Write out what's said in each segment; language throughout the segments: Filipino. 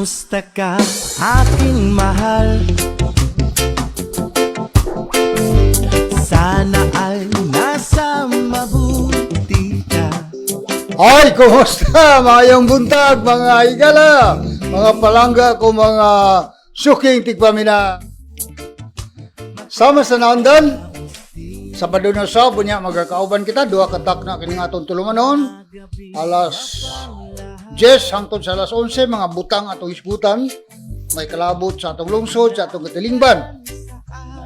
Kamusta ka, aking mahal? Sana ay nasa mabuti ka Ay, kumusta? Mayong buntag, mga igala, mga palangga ko, mga suking tigpamina. Sama sa naundan, Sabado na sa bunya magkakauban kita, duha katak na kining atong tulumanon. Alas 10 hangtod sa alas 11, mga butang atong isbutan. May kalabot sa atong lungsod, sa atong katilingban.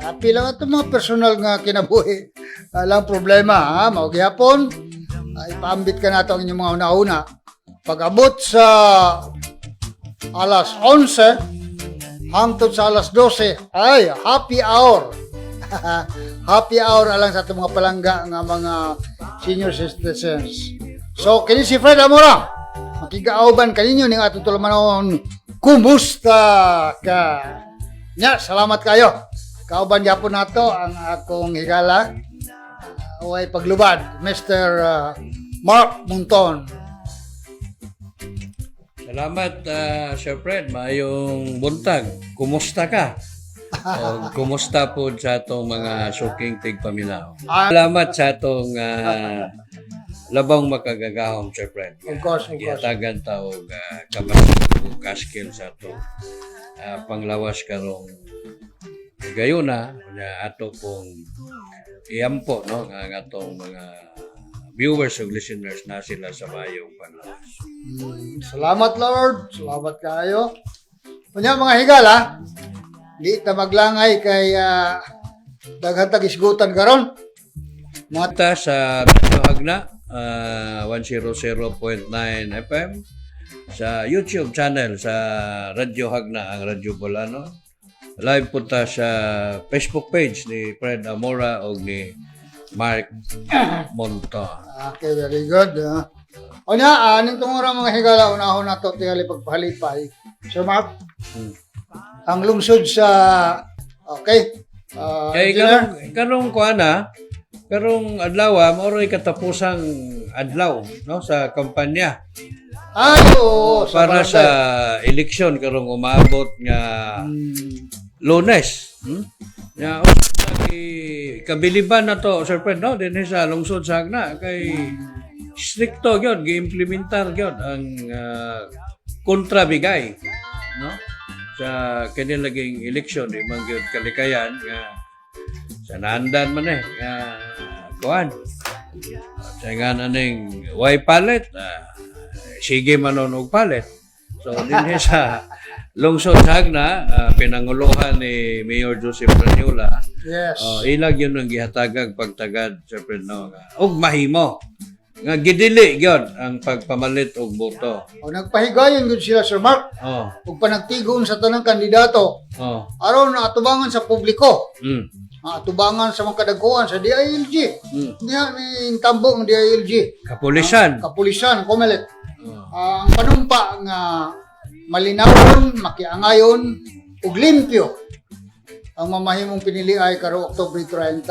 Happy lang ito mga personal nga kinabuhi. Walang problema, ha? Mao gihapon, uh, ipaambit ka nato ang inyong mga una-una. Pag-abot sa alas 11, hangtod sa alas 12, ay, happy hour. happy hour alang sa itong mga palangga nga mga senior citizens. So, kini si Fred Amora. Makigauban kaninyo ning atong tulumanon. Kumusta ka? Nya, salamat kayo. Kauban gyapon nato ang akong higala. Uh, way paglubad, Mr. uh, Mark Munton. Salamat, ah, Sir Fred. Mayong buntag. Kumusta ka? o, kumusta po sa atong mga suking tigpaminaw? Ah. Salamat sa atong ah, labang makagagahom, Sir Fred. Of course, of course. Gihatagan tawag uh, o kaskil sa atong ah, panglawas karong gayuna na ato pong iampo no nga atong mga viewers ug listeners na sila sa mayong panglawas. Mm, Salamat Lord. Salamat kayo. Kunya mga higala, di ta maglangay kay uh, daghan tag isgutan karon. Mata sa Radyo Ah, 100.9 FM. Sa YouTube channel sa Radyo Hagna, ang Radyo Bolano. Live punta sa Facebook page ni Fred Amora o ni Mark Monto. Okay, very good. Uh. O niya, aning tungura mga higala, unahon na to tingali pagpahalipay. Sir Mark, Hmm. ang lungsod sa, okay, uh, Kay engineer? karong karong kuana, karong adlaw ah, maoroy katapusang adlaw no sa kampanya Ay, oo, para barangay. sa eleksyon karong umabot nga Hmm, Lunes. Hmm? Ya, okay. kabiliban na to, Sir Fred, no? Din sa lungsod sa Agna, kay stricto gyud gi-implementar gyud ang ah, kontrabigay, no? Sa kanilang eleksyon, di man gyud kalikayan nga sa naandan man eh, nga kuan. Sa nga naning way palit, ah, sige manon og palit. So din sa lungsod sa Agna, ah, pinanguluhan ni Mayor Joseph Ranyola, yes. Oh, ilag yun ang gihatagag pagtagad sa no. Og mahimo. Nga gidili gyud ang pagpamalit og boto. O nagpahigayon gud sila Sir Mark Oh, ug panagtigon sa tanang kandidato oh. aron na atubangan sa publiko, Mm. Ah, atubangan sa mga kadaguan sa DILG. Mm. Diha may tambong ng DILG, Kapulisan. kapulisan, komelet. Oh. Ah, ang panumpa nga malinawon, makiangayon ug limpyo ang mamahimong pinili ay karo Oktubre 30.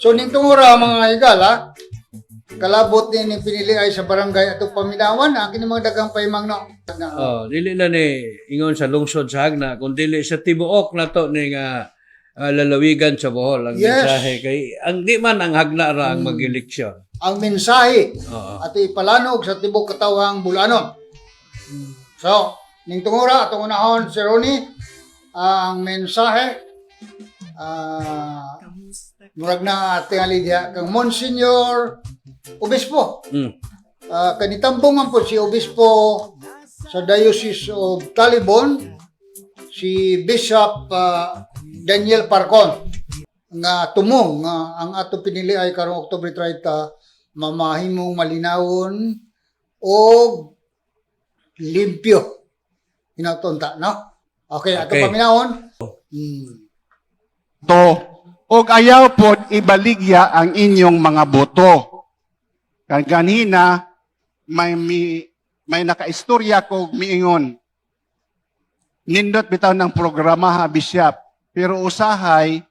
So ning tungura mga higala, kalabot ni ni pinili ay sa barangay atong paminawan, ang kini mga dagang paymang no. Na, Oh, dili na ni ingon sa lungsod sa Hagna, kun dili sa tibuok na to ni nga ah, lalawigan sa Bohol ang Yes. mensahe kay ang di man ang Hagna ra ang mag-eleksyon. ang mensahe Oo. at ipalanog sa tibok katawang bulanon. So, ning tungura atong unahon si Ronnie, ang mensahe ah murag na tingali diha kang Monsignor Obispo. Mm. Ah, kanitambong man po si Obispo sa Diocese of Talibon, si Bishop ah, Daniel Parcon nga tumong nga ang ato pinili ay karong Oktubre 30 mamahimong malinawon o limpyo. Hinatunta, no? Okay, ato Okay. paminawon. Hmm. to ug ayaw pod ibaligya ang inyong mga boto. Kan ganina may mi, may nakaistorya ko miingon. Nindot bitaw ng programa ha Bishop. Pero usahay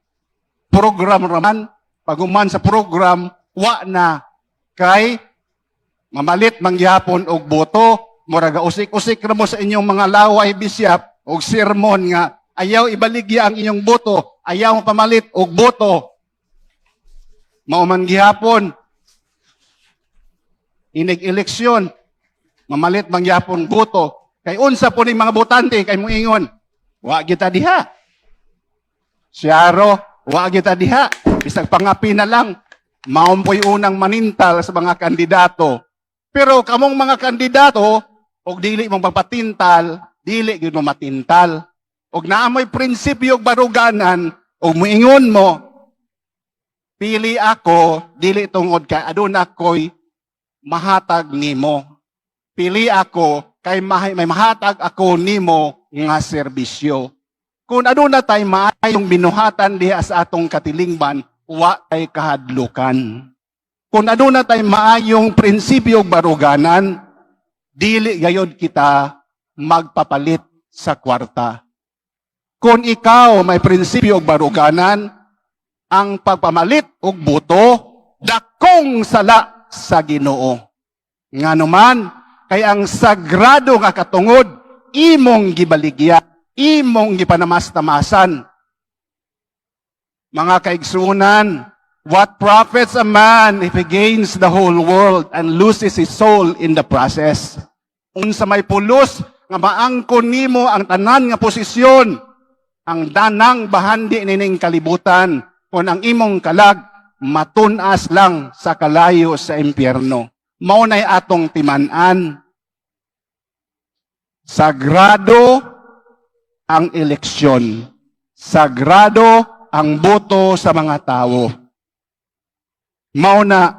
program raman paguman sa program wa na. Kay mamalit mangyapon og boto. Muraga usik-usik ra mo sa inyong mga laway bisyap og sermon nga ayaw ibaligya ang inyong boto, ayaw pamalit og boto. Mauman gihapon. Inig eleksyon mamalit bang yapon boto. Kay unsa po ni mga botante kay moingon wa kita diha Siyaro, wa kita diha bisag pangapi na lang maumpoy unang manintal sa mga kandidato pero kamong mga kandidato og dili mong magpatintal dili gyud mo matintal og naamoy prinsipyo og baruganan og moingon mo pili ako dili tungod kay aduna ko'y mahatag nimo. Pili ako kay may mahatag ako nimo nga serbisyo. Kung aduna tay maayong binuhatan diha sa atong katilingban, wa tay kahadlukan. Kung aduna tay maayong prinsipyo ug baruganan, dili gayod kita magpapalit sa kwarta. Kung ikaw may prinsipyo ug baruganan, ang pagpamalit og buto dakong sala sa Ginoo. Nga naman, kay ang sagrado nga katungod, imong gibaligya, imong gipanamas-tamasan. Mga kaigsunan, what profits a man if he gains the whole world and loses his soul in the process? Unsa may pulos nga maangkon nimo ang tanan nga posisyon, ang danang bahandi nining kalibutan, kung ang imong kalag matunas lang sa kalayo sa impyerno. Maunay atong timanan. Sagrado ang eleksyon. Sagrado ang boto sa mga tao. Mauna,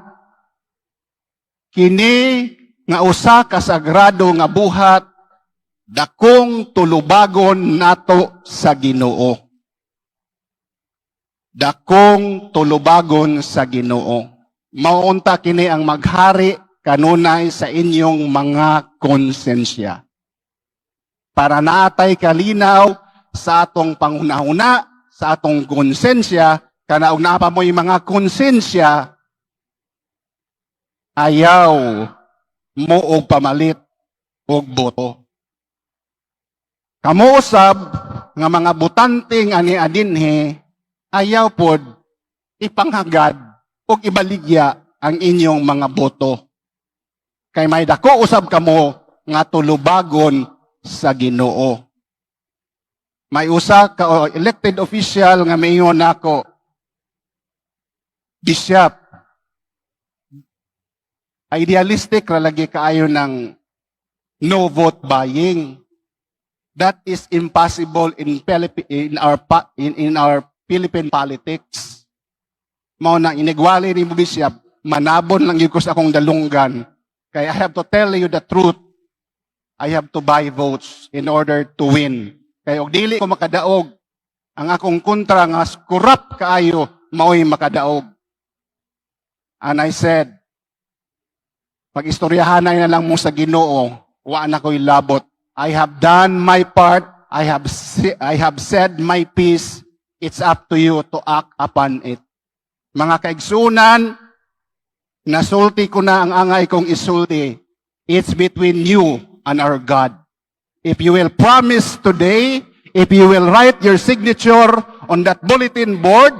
kini nga usa ka sagrado nga buhat dakong tulubagon nato sa Ginoo dakong tulubagon sa Ginoo. Maunta kini ang maghari kanunay sa inyong mga konsensya. Para naatay kalinaw sa atong pangunahuna, sa atong konsensya, kana og naa pa mo'y mga konsensya, ayaw mo og pamalit og boto. Kamo usab nga mga butante nga ni adinhe ayaw pod ipanghagad o ibaligya ang inyong mga boto. Kay may dako usab kamo nga tulubagon sa Ginoo. May usa ka o, elected official nga mayon nako Bishop idealistic ra lagi kaayo ng no vote buying. That is impossible in Philippi- in our in, in our Philippine politics. Mao na inigwali ni Bishop, manabon lang yun ko sa akong dalunggan. Kaya I have to tell you the truth. I have to buy votes in order to win. Kaya og dili ko makadaog, ang akong kontra nga corrupt kaayo, mao'y makadaog. And I said, pag-istoryahanay na lang mo sa ginoo, wa na ko'y labot. I have done my part, I have, I have said my piece, It's up to you to act upon it. Mga kaigsunan, nasulti ko na ang angay kong isulti. It's between you and our God. If you will promise today, if you will write your signature on that bulletin board,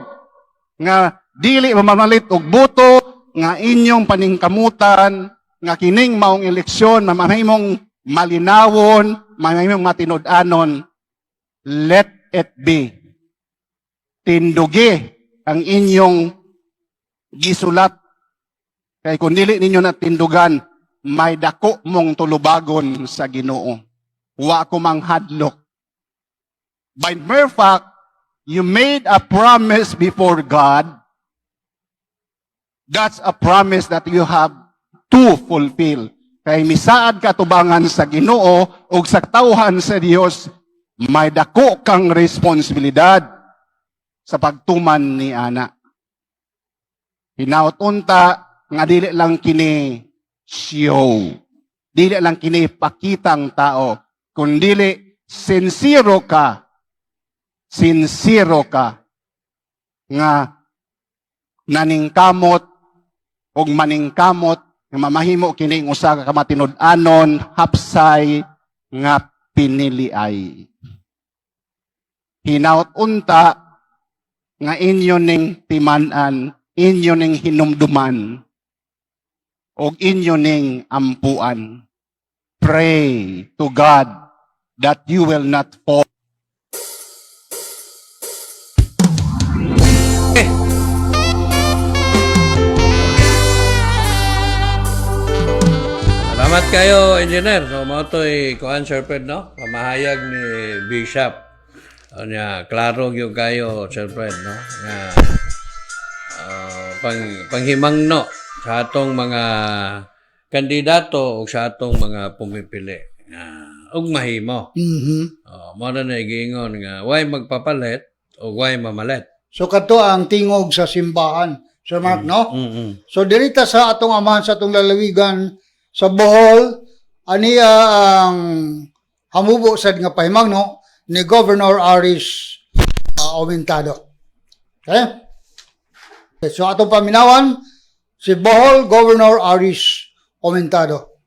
nga dili mamamalit og buto, nga inyong paningkamutan, nga kining maong eleksyon, mamahimong malinawon, mamahimong matinud-anon, let it be tindugi ang inyong gisulat. Kay kung dili ninyo na tindugan, may dako mong tulubagon sa ginoo. Wa ko mang hadlok. By mere fact, you made a promise before God. That's a promise that you have to fulfill. Kay misaad ka tubangan sa ginoo o sa tauhan sa Dios, may dako kang responsibilidad sa pagtuman ni ana. Hinaot unta nga dili lang kini show. Dili lang kini pakitang tao, kundi sincero ka. Sincero ka nga naningkamot og maningkamot nga mamahimo kining usa ka kamatinud-anon hapsay nga piniliay. Hinaut unta nga inyo ning timan-an, inyo ning hinumduman, o inyo ning ampuan. Pray to God that you will not fall Salamat kayo, engineer. So, mo to'y kuhan, Sir no? Pamahayag ni Bishop. O niya, klaro yung kayo, Sir no? Nga, ah, pang, panghimang no sa atong mga kandidato o sa atong mga pumipili. Uh, ug mahimo. Mhm. Oh, mo na nagiingon nga, why magpapalit o why mamalit? So kato ang tingog sa simbahan. Sir Mark, no? Mm-mm. So dirita sa atong amahan sa atong lalawigan sa Bohol aniya ang hamubo sad nga pahimang no ni Governor Aris uh, Aumentado. Okay? okay? So atong paminawan si Bohol Governor Aris Aumentado.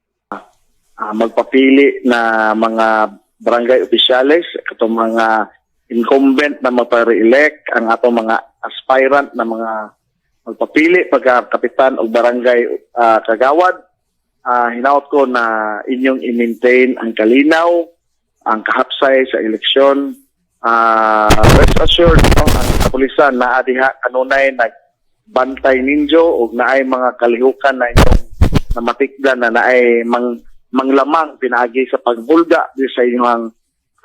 ah, magpapili na mga barangay opisyales, katong mga incumbent na magpa-re-elect, ang atong mga aspirant na mga magpapili pagka kapitan o barangay ah, kagawad. Ah, hinaot ko na inyong i-maintain ang kalinaw, ang kahapsay sa eleksyon. Ah, rest assured, no, ang kapulisan na adiha kanunay nagbantay ninyo o naay mga kalihukan na inyong na matikdan na naay mang manglamang pinaagi sa pagbulga di sa inyong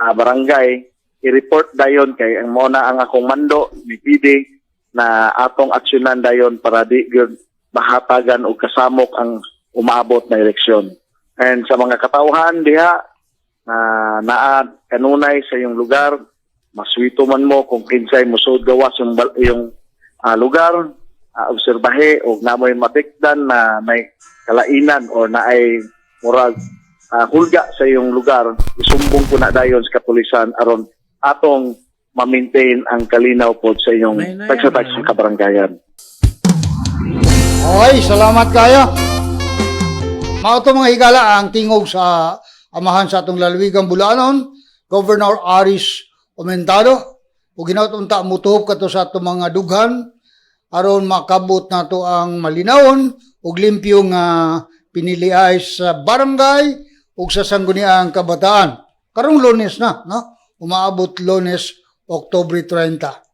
ah, barangay i-report dayon kay ang muna ang akong mando ni PD na atong aksyonan dayon para di gyud mahatagan o kasamok ang umaabot na eleksyon. And sa mga katauhan diha na naa kanunay sa iyong lugar, maswito man mo kung kinsay musod gawas yung, yung ah, lugar, ah, obserbahe o namoy matikdan na may kalainan o na ay murag ah, hulga sa iyong lugar, isumbong ko na dayon sa kapulisan aron atong ma-maintain ang kalinaw po sa inyong Nay, nay, tagsatag nay. sa kabaranggayan. Okay, salamat kayo. Mao to mga higala ang tingog sa amahan sa atong lalawigan Bulanon, Governor Aris Aumentado. Ug ginatunta mutuhop kato sa atong mga dughan aron makabot nato ang malinawon ug limpyo nga piniliay sa barangay ug sa sangguniang kabataan. Karong Lunes na, no? Umaabot Lunes, Oktubre 30.